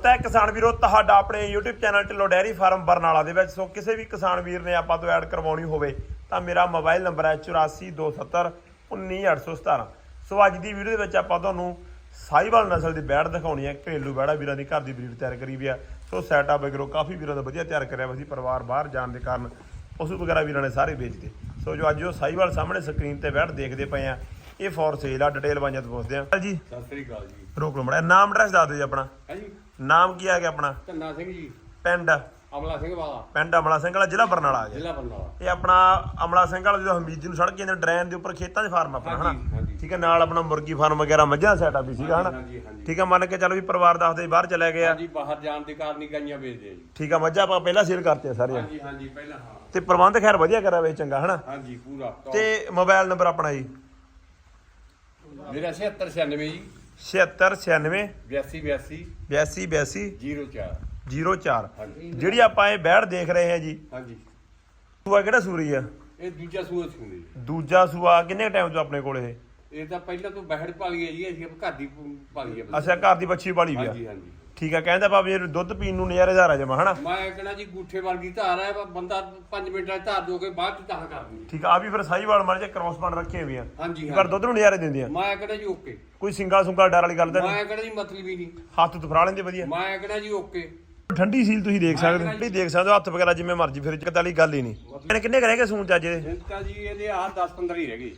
ਸਵਾਗਤ ਹੈ ਕਿਸਾਨ ਵੀਰੋ, ਤੁਹਾਡਾ ਆਪਣੇ YouTube channel Dhillon dairy farm Barnala ਦੇ ਵਿੱਚ। ਸੋ ਕਿਸੇ ਵੀ ਕਿਸਾਨ ਵੀਰ ਨੇ ਆਪਾਂ ਤੋਂ ਐਡ ਕਰਵਾਉਣੀ ਹੋਵੇ, ਤਾਂ ਮੇਰਾ ਮੋਬਾਈਲ ਨੰਬਰ ਹੈ 8427 19817 ਸੋ ਅੱਜ ਦੀ ਵੀਡੀਓ ਦੇ ਵਿੱਚ ਆਪਾਂ ਤੁਹਾਨੂੰ ਸਾਈਵਾਲ ਨਸਲ ਦੀ ਬੈੜ ਦਿਖਾਉਣੀ ਹੈ। ਘਰੇਲੂ ਬੈੜਾ ਵੀਰਾਂ ਦੀ ਘਰ ਦੀ ਬਰੀਡ ਤਿਆਰ ਕਰੀ ਵੀ ਆ। ਸੋ ਸੈਟਅਪ ਵਗੈਰੋ ਕਾਫੀ ਵੀਰਾਂ ਦਾ ਵਧੀਆ ਤਿਆਰ ਕਰਿਆ ਵਾ ਸੀ ਪਰਿਵਾਰ ਬਾਹਰ ਜਾਣ ਦੇ ਕਾਰਨ। ਪਸ਼ੂ ਵਗੈਰਾ ਵੀਰਾਂ ਨੇ ਸਾਰੇ ਵੇਚਦੇ ਸੋ ਜੋ ਅੱਜ ਉਹ ਸਾਈਵਾਲ ਸਾਹਮਣੇ ਸਕਰੀਨ ਤੇ ਬੈੜ ਦੇਖਦੇ ਪਏ ਆ। ਇਹ ਫੋਰ ਸੇਲ ਆ ਡਿਟੇਲ ਬਾਈਆਂ ਤੋਂ ਪੁੱਛਦੇ ਆ। ਜੀ। ਸਤਿ ਸ੍ਰੀ ਅਕਾਲ ਜੀ। ਰੋਕ ਲਓ ਮੜਾ ਨਾਮ ਐਡਰੈਸ ਦੱਸ ਦਿਓ ਜੀ ਆਪਣਾ। ਹੈ ਜੀ ਨਾਮ ਕੀ ਆ ਗਿਆ ਆਪਣਾ? ਧੰਨਾ ਸਿੰਘ ਜੀ। ਪਿੰਡ। ਅਮਲਾ ਸਿੰਘ ਵਾਲਾ। ਪਿੰਡ ਅਮਲਾ ਸਿੰਘ ਵਾਲਾ ਜ਼ਿਲ੍ਹਾ ਬਰਨਾਲਾ ਆ ਗਿਆ। ਜ਼ਿਲ੍ਹਾ ਬਰਨਾਲਾ। ਇਹ ਆਪਣਾ ਅਮਲਾ ਸਿੰਘ ਵਾਲਾ ਜਦੋਂ ਹਮੀਦ ਜੀ ਨੂੰ ਸੜਕ ਜਾਂਦੇ ਡਰੇਨ ਦੇ ਉੱਪਰ ਖੇਤਾਂ 'ਚ ਫਾਰਮ ਆਪਣਾ ਹਾਂਜੀ, ਹਨਾ? ਹਾਂਜੀ। ਠੀਕ ਹੈ ਨਾਲ ਆਪਣਾ ਮੁਰਗੀ ਫਾਰਮ ਵਗੈਰਾ ਮੱਝਾਂ ਸੈਟਅਪ ਵੀ ਸੀਗਾ ਹਨਾ? ਹਾਂਜੀ ਹਾਂਜੀ। ਠੀਕ ਹੈ ਮੰਨ ਕੇ ਚੱਲ ਵੀ ਪਰਿਵਾਰ ਦੱਸਦੇ ਬਾਹਰ ਚਲੇ ਗਏ ਆ। ਹਾਂਜੀ ਬਾਹਰ ਜਾਣ ਦੇ ਕਾਰਨ ਹੀ ਗਾਈਆਂ ਵੇਚਦੇ ਆ ਜੀ। ਠੀਕ ਆ ਮੱਝਾਂ ਆਪਾਂ ਪਹਿਲਾਂ ਸੇਲ ਕਰਤੇ ਆ ਸਾਰੀਆਂ। ਹਾਂਜੀ ਹਾਂਜੀ ਪਹਿਲਾਂ ਹਾਂ। ਤੇ ਪ੍ਰਬੰਧ ਖੈਰ ਵਧੀਆ ਕਰਿਆ ਵੇ ਚੰਗਾ ਹਨਾ? ਹਾਂਜੀ ਪੂਰਾ। ਤੇ ਮੋਬਾਈਲ ਨੰਬਰ ਆਪਣਾ ਜੀ। ਮੇਰਾ 7696 ਜੀ। 7696 82 82 82 04 04 ਹਾਂਜੀ। ਜਿਹੜੀ ਆਪਾਂ ਇਹ ਬੈੜ ਦੇਖ ਰਹੇ ਹਾਂ ਜੀ ਹਾਂਜੀ। ਸੂਆ ਕਿਹੜਾ ਸੂਰੀ ਆ? ਇਹ ਦੂਜਾ ਸੂਆ ਸੁਣਦੇ ਜੀ ਦੂਜਾ ਸੂਆ ਕਿੰਨੇ ਟਾਈਮ ਤੋਂ ਆਪਣੇ ਕੋਲ ਇਹ? ਇਹ ਤਾਂ ਪਹਿਲਾਂ ਤੋਂ ਬਹਿੜ ਪਾਲੀ ਹੈ ਜੀ ਅਸੀਂ ਘਰ ਦੀ ਪਾਲੀ ਹੈ ਅੱਛਾ ਘਰ ਦੀ ਬੱਚੀ ਵਾਲੀ ਵੀ ਆ? ਹਾਂਜੀ ਹਾਂਜੀ। ਠੀਕ ਆ ਕਹਿੰਦਾ ਬਾਬਾ ਜੀ ਦੁੱਧ ਪੀਣ ਨੂੰ ਨਜ਼ਾਰੇਦਾਰ ਆ ਜਮਾ ਹਨਾ? ਮੈਂ ਕਹਿੰਦਾ ਜੀ ਗੂਠੇ ਵਰਗੀ ਧਾਰ ਹੈ ਬੰਦਾ 5 ਮਿੰਟਾਂ 'ਚ ਧਾਰ ਦੋਗੇ ਬਾਅਦ 'ਚ ਧਾਰ ਕਰ ਦੂੰਗੀ। ਠੀਕ ਆ ਆ ਵੀ ਫਿਰ ਸਾਈਵਾਲ ਮਾਰ ਜੇ ਕ੍ਰੋਸ ਬਣ ਰੱਖੇ ਵੀ ਆ ਹਾਂਜੀ। ਪਰ ਦੁੱਧ ਨੂੰ ਨਜ਼ਾਰੇ ਦਿੰਦੀਆਂ। ਮੈਂ ਕਹਿੰਦਾ ਜੀ ਓਕੇ। ਕੋਈ ਸਿੰਗਲ ਸੁੰਗਲ ਡਰ ਵਾਲੀ ਗੱਲ ਤਾਂ ਨਹੀਂ? ਮੈਂ ਕਹਿੰਦਾ ਜੀ ਮਤਲਬ ਹੀ ਨਹੀਂ। ਹੱਥ ਤੋਂ ਫਰਾ ਲੈਂਦੇ ਵਧੀਆ। ਮੈਂ ਕਹਿੰਦਾ ਜੀ ਓਕੇ। ਠੰਡੀ ਸੀਲ ਤੁਸੀਂ ਦੇਖ ਸਕਦੇ ਹੋ। ਤੁਸੀਂ ਦੇਖ ਸਕਦੇ ਹੋ ਹੱਥ ਵਗੈਰਾ ਜਿਵੇਂ ਮਰਜ਼ੀ ਫਿਰ ਚੱਕਤ ਵਾਲੀ ਗੱਲ ਹੀ ਨਹੀਂ। ਇਹਨੇ ਕਿੰਨੇ ਕਰੇਗੇ ਸੂਣ ਚ ਅੱਜ ਇਹਦੇ ਜਿੰਤਾ ਜੀ ਇਹਦੇ ਆ 10 15 ਹੀ ਰਹਿ ਗਏ।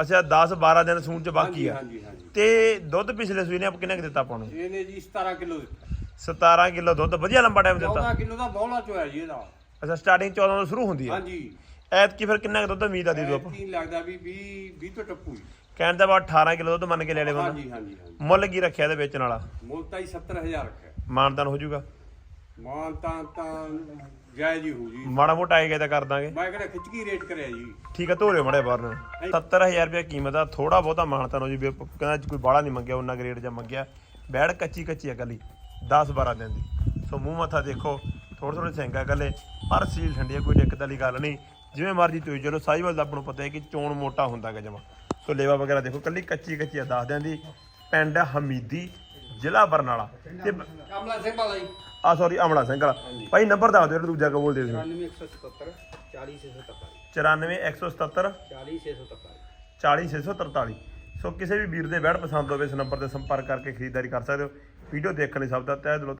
ਅੱਛਾ 10 12 ਦਿਨ ਸੂਣ ਚ ਬਾਕੀ ਆ। ਹਾਂਜੀ ਹਾਂਜੀ ਤੇ ਦੁੱਧ ਪਿਛਲੇ ਸੂਈ ਨੇ ਆਪ ਕਿੰਨੇ ਕੁ ਦਿੱਤਾ ਆਪਾਂ ਨੂੰ? ਇਹਨੇ ਜੀ 17 ਕਿਲੋ ਦਿੱਤਾ। 17 ਕਿਲੋ ਦੁੱਧ ਵਧੀਆ ਲੰਬਾ ਟਾਈਮ ਦਿੱਤਾ। 14 ਕਿਲੋ ਦਾ ਬੌਲਾ ਚੋਇਆ ਜੀ ਇਹਦਾ। ਅੱਛਾ ਸਟਾਰਟਿੰਗ 14 ਤੋਂ ਸ਼ੁਰੂ ਹੁੰਦੀ ਹੈ ਹਾਂਜੀ। ਐਤਕੀ ਫਿਰ ਕਿੰਨਾ ਕੁ ਦੁੱਧ ਉਮੀਦ ਆ ਦੀ ਦੋ ਕੀ ਲੱਗਦਾ ਵੀ 20 20 ਤੋਂ ਟੱਪੂ। ਕਹਿਣ ਦਾ ਬਾਅਦ 18 ਕਿਲੋ ਦੁੱਧ ਮੰਨ ਕੇ ਲੈ ਲੈ ਬੰਦਾ। ਹਾਂਜੀ ਹਾਂਜੀ ਹਾਂਜੀ। ਮੁੱਲ ਕੀ ਰੱਖਿਆ ਇਹਦੇ ਵੇਚਣ ਵਾਲਾ? ਮੁੱਲ ਤਾਂ ਹੀ 70000 ਰੱਖਿਆ। ਮਾਨਦਾਨ ਹੋ ਜਾਊਗਾ। ਮਾਨ ਤਾਂ ਤਾਂ ਜਾਇਜ਼ ਹੀ ਹੋ ਜੀ। ਮਾੜਾ ਮੋਟਾ ਆਏਗਾ ਤਾਂ ਕਰ ਦਾਂਗੇ। ਮੈਂ ਕਹਿੰਦਾ ਖਿੱਚਕੀ ਰੇਟ ਕਰਿਆ ਜੀ। ਠੀਕ ਆ ਧੋਰੇ ਮੜੇ ਬਾਹਰ ਨੂੰ। 70000 ਰੁਪਏ ਕੀਮਤ ਆ ਥੋੜਾ ਬਹੁਤਾ ਮਾਨਤਾਨ ਹੋ ਜੀ ਵੀ ਕਹਿੰਦਾ ਕੋਈ ਬਾੜਾ ਨਹੀਂ ਮੰਗਿਆ ਉਹਨਾਂ ਗ੍ਰੇਡ ਜਾਂ ਮੰਗਿਆ। ਬੈੜ ਕੱਚੀ ਕੱਚੀ ਆ ਗਲੀ 10 12 ਦਿਨ ਦੀ। ਸੋ ਮੂੰਹ ਮੱਥਾ ਦੇਖੋ ਥੋੜੇ ਥੋੜੇ ਸਿੰਗਾ ਗੱਲੇ ਪਰ ਸੀਲ ਠੰਡੀ ਆ ਕੋਈ ਦਿੱਕਤ ਵਾਲੀ ਗੱਲ ਨਹੀਂ। ਜਿਵੇਂ ਮਰਜ਼ੀ ਤੁਸੀਂ ਚਲੋ ਸਾਈਵਾਲ ਦਾ ਆਪਾਂ ਨੂੰ ਪਤਾ ਹੈ ਕਿ ਚੋਣ ਮੋਟਾ ਹੁੰਦਾ ਗਾ ਜਮਾ। ਸੋ ਲੇਵਾ ਵਗੈਰਾ ਦੇਖੋ ਕੱਲੀ ਕੱਚੀ ਕੱਚੀ ਆ ਦੱਸ ਦਿਆਂ ਦੀ। ਪਿੰਡ ਹਮੀਦੀ ਜ਼ਿਲ੍ਹਾ ਬਰਨਾਲਾ। ਤੇ ਕਮਲਾ ਸਿੰਘ ਵਾਲਾ ਜੀ। ਆ ਸੌਰੀ ਅਮਲਾ ਸਿੰਘ ਵਾਲਾ। ਭਾਈ ਨੰਬਰ ਦੱਸ ਦਿਓ ਜਿਹੜਾ ਦੂਜਾ ਕੋ ਬੋਲਦੇ ਸੀ। 9177 40643 94177 40643 40643 ਸੋ ਕਿਸੇ ਵੀ ਵੀਰ ਦੇ ਬੈੜ ਪਸੰਦ ਹੋਵੇ ਇਸ ਨੰਬਰ ਤੇ ਸੰਪਰਕ ਕਰਕੇ ਖਰੀਦਦਾਰੀ ਕਰ ਸਕਦੇ ਹੋ। ਵੀਡੀਓ ਦੇਖਣ ਲਈ ਸਭ ਦਾ ਤਹਿ ਦਿਲੋਂ